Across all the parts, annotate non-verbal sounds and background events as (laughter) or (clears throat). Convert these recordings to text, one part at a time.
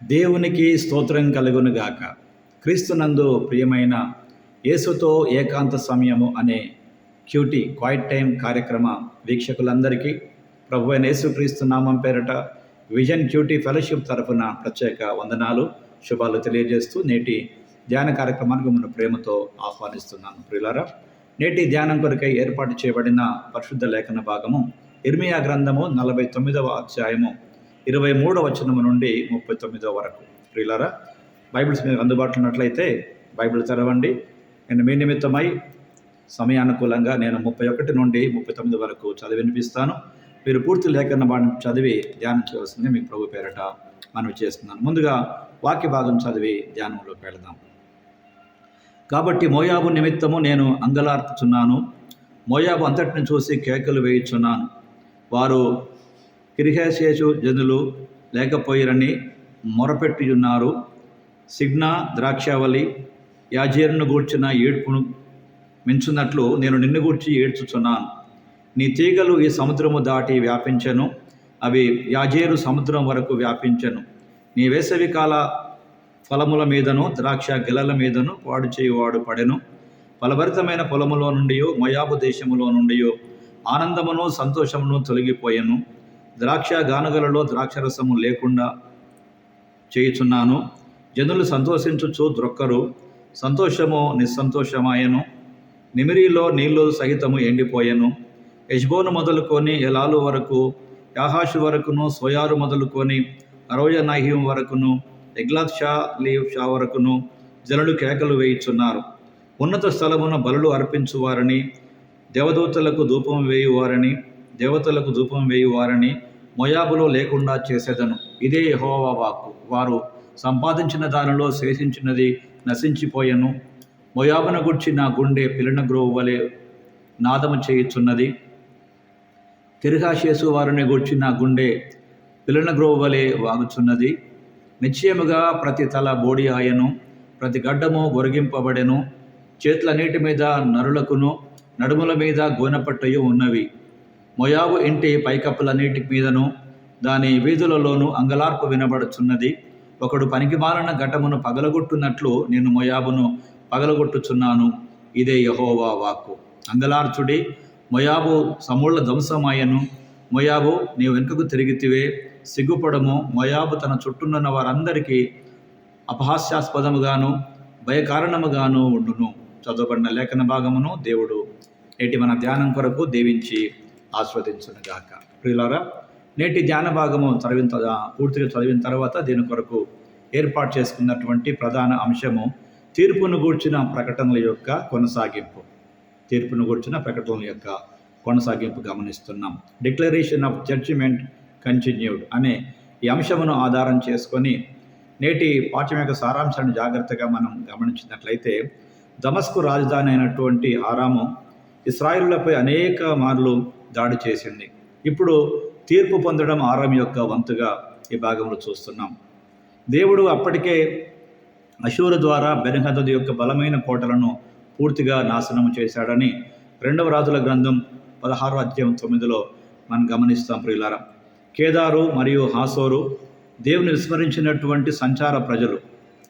దేవునికి స్తోత్రం కలుగును గాక. క్రీస్తునందు ప్రియమైన యేసుతో ఏకాంత సమయము అనే క్యూటీ క్వైట్ టైం కార్యక్రమ వీక్షకులందరికీ ప్రభు అయిన యేసుక్రీస్తు నామం పేరట విజన్ క్యూటీ ఫెలోషిప్ తరఫున ప్రత్యేక వందనాలు శుభాలు తెలియజేస్తూ నేటి ధ్యాన కార్యక్రమానికి మన ప్రేమతో ఆహ్వానిస్తున్నాను. ప్రియులారా నేటి ధ్యానం కొరకై ఏర్పాటు చేయబడిన పరిశుద్ధ లేఖన భాగము ఇర్మియా గ్రంథము నలభై తొమ్మిదవ అధ్యాయము ఇరవై మూడవ వచనము నుండి ముప్పై తొమ్మిదవ వరకు. ప్రియులారా బైబిల్స్ మీకు అందుబాటులో ఉన్నట్లయితే బైబిల్ తెరవండి నేను మీ నిమిత్తమై సమయానుకూలంగా నేను ముప్పై ఒకటి నుండి ముప్పై తొమ్మిది వరకు చదివి వినిపిస్తాను. మీరు పూర్తి లేఖన బాణం చదివి ధ్యానం చేయవలసింది మీకు ప్రభు పేరట మనవి చేస్తున్నాను. ముందుగా వాక్య భాగం చదివి ధ్యానంలోకి వెళదాం కాబట్టి మోయాబు నిమిత్తము నేను అంగలార్చుచున్నాను మోయాబు అంతటిని చూసి కేకలు వేయుచున్నాను. వారు కిరిహేశేషు జనులు లేకపోయిరని మొరపెట్టియున్నారు సిగ్నా ద్రాక్షావళి యాజీర్ను గూర్చిన ఏడ్పును మించున్నట్లు నేను నిన్ను గూర్చి ఏడ్చుచున్నాను. నీ తీగలు ఈ సముద్రము దాటి వ్యాపించెను అవి యాజేరు సముద్రం వరకు వ్యాపించెను. నీ వేసవికాల ఫలముల మీదను ద్రాక్ష గెలల మీదను పాడు చేయువాడు పడెను. ఫలభరితమైన పొలములో నుండి మొయాబు దేశములో నుండి ఆనందమును సంతోషమును తొలగిపోయెను. ద్రాక్ష గానుగలలో ద్రాక్షరసము లేకుండా చేయుచున్నాను. జనులు సంతోషించుచు ద్రొక్కరు. సంతోషము నిస్సంతోషమాయను. నిమిరిలో నీళ్ళు సహితము ఎండిపోయెను. యజ్బోను మొదలుకొని ఎలాలు వరకు యాహాషు వరకును సోయారు మొదలుకొని అరోయనాహిం వరకును ఎగ్లాద్ షా లీవ్ షా వరకును జనులు కేకలు వేయుచున్నారు. ఉన్నత స్థలమున బలులు అర్పించువారని దేవదూతలకు ధూపం వేయువారని దేవతలకు ధూపం వేయువారని మొయాబులో లేకుండా చేసేదను. ఇదే యహోవా వాక్కు. వారు సంపాదించిన దానిలో శేషించినది నశించిపోయెను. మొయాబున గుర్చి నా గుండె పిలిన గ్రోవు వలె నాదము చేయుచున్నది. తిరుగాశేసు వారిని గూర్చి నా గుండె పిలిన గ్రోవు వలె వాగుచున్నది. నిశ్చయముగా ప్రతి తల బోడి ఆయను. ప్రతి గడ్డము గొరిగింపబడెను. చేతులన్నిటి మీద నరులకును నడుముల మీద గోనపట్టయు ఉన్నవి. మొయాబు ఇంటి పైకప్పులన్నిటి మీదను దాని వీధులలోనూ అంగలార్పు వినబడుచున్నది. ఒకడు పనికిమాలిన ఘటమును పగలగొట్టున్నట్లు నేను మొయాబును పగలగొట్టుచున్నాను. ఇదే యహోవా వాక్కు. అంగలార్చుడి మొయాబు సమూళ్ళ ధ్వంసమాయను. మొయాబు నీ వెనుకకు తిరిగితివే. సిగ్గుపడము మొయాబు తన చుట్టూనున్న వారందరికీ అపహాస్యాస్పదముగాను భయకారణముగాను ఉండును. చదవబడిన లేఖన భాగమును దేవుడు నేటి మన ధ్యానం కొరకు దీవించి ఆస్వాదించునుగాక. ప్రియులారా నేటి ధ్యాన భాగము చదివిన పూర్తిగా చదివిన తర్వాత దీని కొరకు ఏర్పాటు చేసుకున్నటువంటి ప్రధాన అంశము తీర్పును గూర్చిన ప్రకటనల యొక్క కొనసాగింపు. తీర్పును గూర్చిన ప్రకటనల యొక్క కొనసాగింపు గమనిస్తున్నాం. డిక్లరేషన్ ఆఫ్ జడ్జిమెంట్ కంటిన్యూడ్ అనే ఈ అంశమును ఆధారం చేసుకొని నేటి పాఠ్యం యొక్క సారాంశాన్ని జాగ్రత్తగా మనం గమనించినట్లయితే దమస్కు రాజధాని అయినటువంటి ఆరాము ఇస్రాయిల్లపై అనేక మార్లు దాడి చేసింది. ఇప్పుడు తీర్పు పొందడం ఆరాం యొక్క వంతుగా ఈ భాగంలో చూస్తున్నాం. దేవుడు అప్పటికే అశూరు ద్వారా బెనహదదు యొక్క బలమైన కోటలను పూర్తిగా నాశనం చేశాడని రెండవ రాజుల గ్రంథం పదహారో అధ్యాయం తొమ్మిదిలో మనం గమనిస్తాం ప్రియులారా. కేదారు మరియు హాసోరు దేవుని విస్మరించినటువంటి సంచార ప్రజలు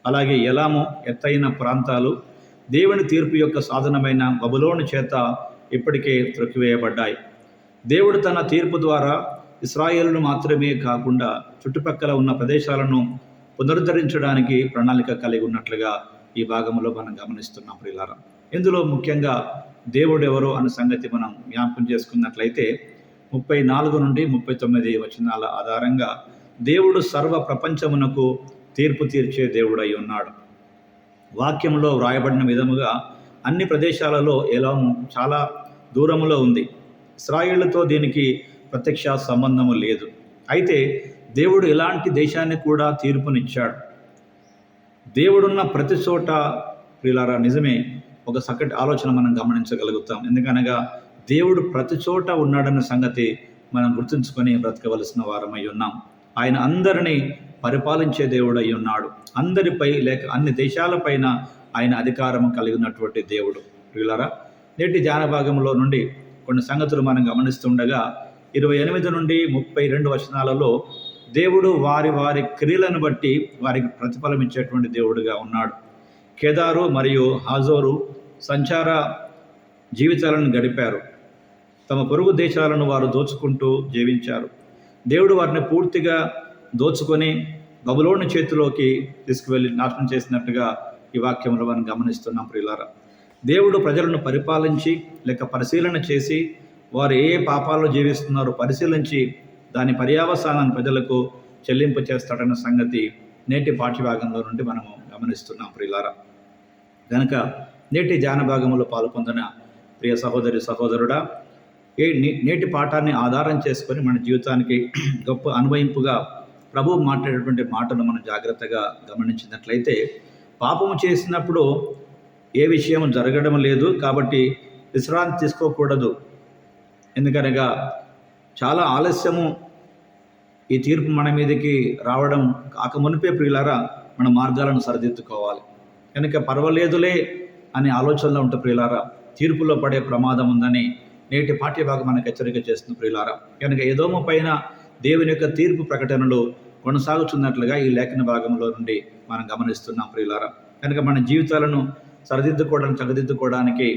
అలాగే ఎలాము ఎత్తైన ప్రాంతాలు దేవుని తీర్పు యొక్క సాధనమైన బబులోని చేత ఇప్పటికే త్రొక్కివేయబడ్డాయి. దేవుడు తన తీర్పు ద్వారా ఇస్రాయేల్ను మాత్రమే కాకుండా చుట్టుపక్కల ఉన్న ప్రదేశాలను పునరుద్ధరించడానికి ప్రణాళిక కలిగి ఉన్నట్లుగా ఈ భాగంలో మనం గమనిస్తున్నాం ప్రియులారా. ఇందులో ముఖ్యంగా దేవుడు ఎవరో అనే సంగతి మనం జ్ఞాపకం చేసుకున్నట్లయితే ముప్పై నాలుగు నుండి ముప్పై తొమ్మిది వచనాల ఆధారంగా దేవుడు సర్వ ప్రపంచమునకు తీర్పు తీర్చే దేవుడై ఉన్నాడు. వాక్యంలో వ్రాయబడిన విధముగా అన్ని ప్రదేశాలలో ఎలా చాలా దూరములో ఉంది. ఇస్రాయిళ్ళతో దీనికి ప్రత్యక్ష సంబంధము లేదు. అయితే దేవుడు ఎలాంటి దేశాన్ని కూడా తీర్పునిచ్చాడు? దేవుడున్న ప్రతి చోట ప్రియులారా నిజమే ఒక చక్కటి ఆలోచన మనం గమనించగలుగుతాం. ఎందుకనగా దేవుడు ప్రతి చోట ఉన్నాడన్న సంగతి మనం గుర్తుంచుకొని బ్రతకవలసిన వారమై ఉన్నాం. ఆయన అందరినీ పరిపాలించే దేవుడై ఉన్నాడు. అందరిపై లేక అన్ని దేశాలపైన ఆయన అధికారం కలిగినటువంటి దేవుడు. ప్రియులారా నేటి ధ్యాన భాగంలో నుండి కొన్ని సంగతులు మనం గమనిస్తుండగా ఇరవై ఎనిమిది నుండి ముప్పై రెండు వచనాలలో దేవుడు వారి వారి క్రియలను బట్టి వారికి ప్రతిఫలం ఇచ్చేటువంటి దేవుడుగా ఉన్నాడు. కేదారు మరియు హాజోరు సంచార జీవితాలను గడిపారు. తమ పొరుగు దేశాలను వారు దోచుకుంటూ జీవించారు. దేవుడు వారిని పూర్తిగా దోచుకొని బబులోని చేతిలోకి తీసుకువెళ్ళి నాశనం చేసినట్టుగా ఈ వాక్యంలో మనం గమనిస్తున్నాం ప్రియులారా. దేవుడు ప్రజలను పరిపాలించి లేక పరిశీలన చేసి వారు ఏ ఏ పాపాల్లో జీవిస్తున్నారో పరిశీలించి దాని పర్యావసానాన్ని ప్రజలకు చెల్లింపు చేస్తాడన్న సంగతి నేటి పాఠ్యభాగంలో నుండి మనము గమనిస్తున్నాం ప్రియులారా. కనుక నేటి ధ్యాన భాగంలో పాల్పొందిన ప్రియ సహోదరి సహోదరుడా ఏ నేటి పాఠాన్ని ఆధారం చేసుకొని మన జీవితానికి (clears throat) గొప్ప అనుభవింపుగా ప్రభువు మాట్లాడేటువంటి మాటను మనం జాగ్రత్తగా గమనించినట్లయితే పాపము చేసినప్పుడు ఏ విషయం జరగడం లేదు కాబట్టి విశ్రాంతి తీసుకోకూడదు. ఎందుకనగా చాలా ఆలస్యము ఈ తీర్పు మన మీదకి రావడం కాకమునిపే ప్రియులారా మన మార్గాలను సరిదిద్దుకోవాలి. కనుక పర్వాలేదులే అనే ఆలోచనలో ఉంటే ప్రియులారా తీర్పులో పడే ప్రమాదం ఉందని నేటి పాఠ్యభాగం మనకు హెచ్చరిక చేస్తుంది ప్రియులారా. కనుక ఏదోమ పైన దేవుని యొక్క తీర్పు ప్రకటనలు కొనసాగుతున్నట్లుగా ఈ లేఖన భాగంలో నుండి మనం గమనిస్తున్నాం ప్రియులారా. కనుక మన జీవితాలను సరిదిద్దుకోవడానికి చక్కదిద్దుకోవడానికి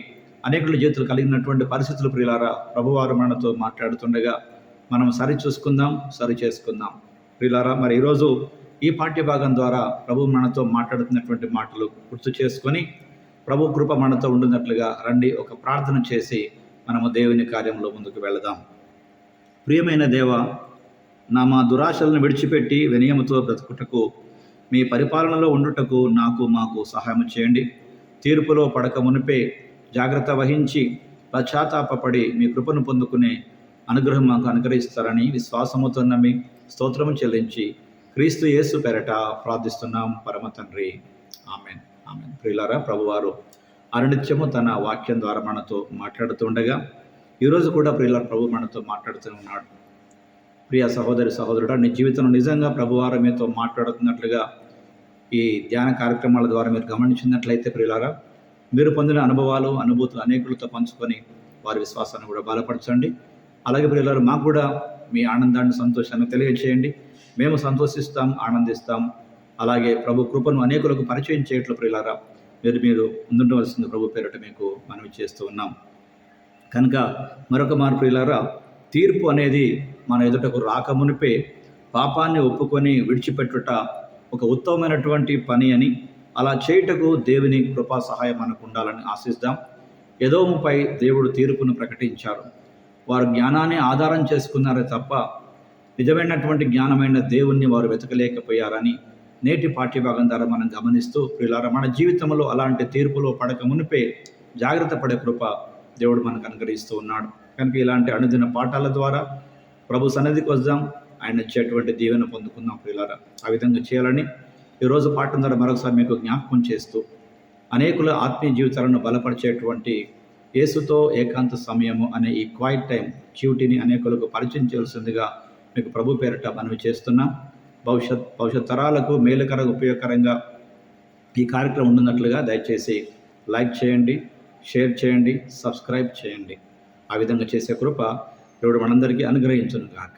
అనేకుల జీవితాలు కలిగినటువంటి పరిస్థితులు ప్రియులారా ప్రభువారు మనతో మాట్లాడుతుండగా మనం సరి చూసుకుందాం సరి చేసుకుందాం. ప్రియులారా మరి ఈరోజు ఈ పాఠ్యభాగం ద్వారా ప్రభు మనతో మాట్లాడుతున్నటువంటి మాటలు గుర్తు చేసుకొని ప్రభు కృప మనతో ఉండున్నట్లుగా రండి ఒక ప్రార్థన చేసి మనము దేవుని కార్యంలో ముందుకు వెళదాం. ప్రియమైన దేవ నా మా దురాశలను విడిచిపెట్టి వినయముతో బ్రతుకుటకు మీ పరిపాలనలో ఉండుటకు నాకు మాకు సహాయం చేయండి. తీర్పులో పడక మునిపే జాగ్రత్త వహించి పశ్చాత్తాపడి మీ కృపను పొందుకునే అనుగ్రహం మాకు అనుగ్రహిస్తారని విశ్వాసముతో నమ్మి స్తోత్రము చెల్లించి క్రీస్తు యేసు పెరట ప్రార్థిస్తున్నాం. పరమ తండ్రి. ఆమెన్. ఆమెన్. ప్రియులారా ప్రభువారు అరుణిత్యము తన వాక్యం ద్వారా మనతో మాట్లాడుతుండగా ఈరోజు కూడా ప్రియుల ప్రభు మనతో మాట్లాడుతూ ఉన్నాడు. ప్రియ సహోదరి సహోదరుడు నీ జీవితంలో నిజంగా ప్రభువారు మీతో మాట్లాడుతున్నట్లుగా ఈ ధ్యాన కార్యక్రమాల ద్వారా మీరు గమనించినట్లయితే ప్రియులారా మీరు పొందిన అనుభవాలు అనుభూతులు అనేకులతో పంచుకొని వారి విశ్వాసాన్ని కూడా బలపరచండి. అలాగే ప్రియులారు మాకు కూడా మీ ఆనందాన్ని సంతోషాన్ని తెలియజేయండి. మేము సంతోషిస్తాం ఆనందిస్తాం. అలాగే ప్రభు కృపను అనేకులకు పరిచయం చేయట్లు ప్రియులారా మీరు మీరు ముందుండవలసింది ప్రభు పేరిట మీకు మనవి చేస్తూ ఉన్నాం. కనుక మరొక మారు ప్రియులారా తీర్పు అనేది మన ఎదుటకు రాకమునిపే పాపాన్ని ఒప్పుకొని విడిచిపెట్టుట ఒక ఉత్తమమైనటువంటి పని అని అలా చేయుటకు దేవుని కృపా సహాయం మనకు ఉండాలని ఆశిద్దాం ఎదోముపై దేవుడు తీర్పును ప్రకటించారు. వారు జ్ఞానాన్ని ఆధారం చేసుకున్నారే తప్ప నిజమైనటువంటి జ్ఞానమైన దేవుణ్ణి వారు వెతకలేకపోయారని నేటి పాఠ్యభాగం ద్వారా మనం గమనిస్తూ ప్రియులారా మన జీవితంలో అలాంటి తీర్పులో పడక మునిపే జాగ్రత్త పడే కృప దేవుడు మనకు అనుగ్రహిస్తూ ఉన్నాడు. కనుక ఇలాంటి అనుదిన పాఠాల ద్వారా ప్రభు సన్నిధికి వద్దాం. ఆయన ఇచ్చేటువంటి దీవెన పొందుకుందాం ప్రియులారా. ఆ విధంగా చేయాలని ఈరోజు పాఠం ద్వారా మరొకసారి మీకు జ్ఞాపకం చేస్తూ అనేకుల ఆత్మీయ జీవితాలను బలపరిచేటువంటి యేసుతో ఏకాంత సమయము అనే ఈ క్వైట్ టైం క్యూటీని అనేకులకు పరిచయం చేయాల్సిందిగా మీకు ప్రభు పేరిట మనవి చేస్తున్నాం. భవిష్యత్ భవిష్యత్ తరాలకు మేలుకర ఉపయోగకరంగా ఈ కార్యక్రమం ఉండున్నట్లుగా దయచేసి లైక్ చేయండి షేర్ చేయండి సబ్స్క్రైబ్ చేయండి. ఆ విధంగా చేసే కృప దేవుడు మనందరికీ అనుగ్రహించును కాక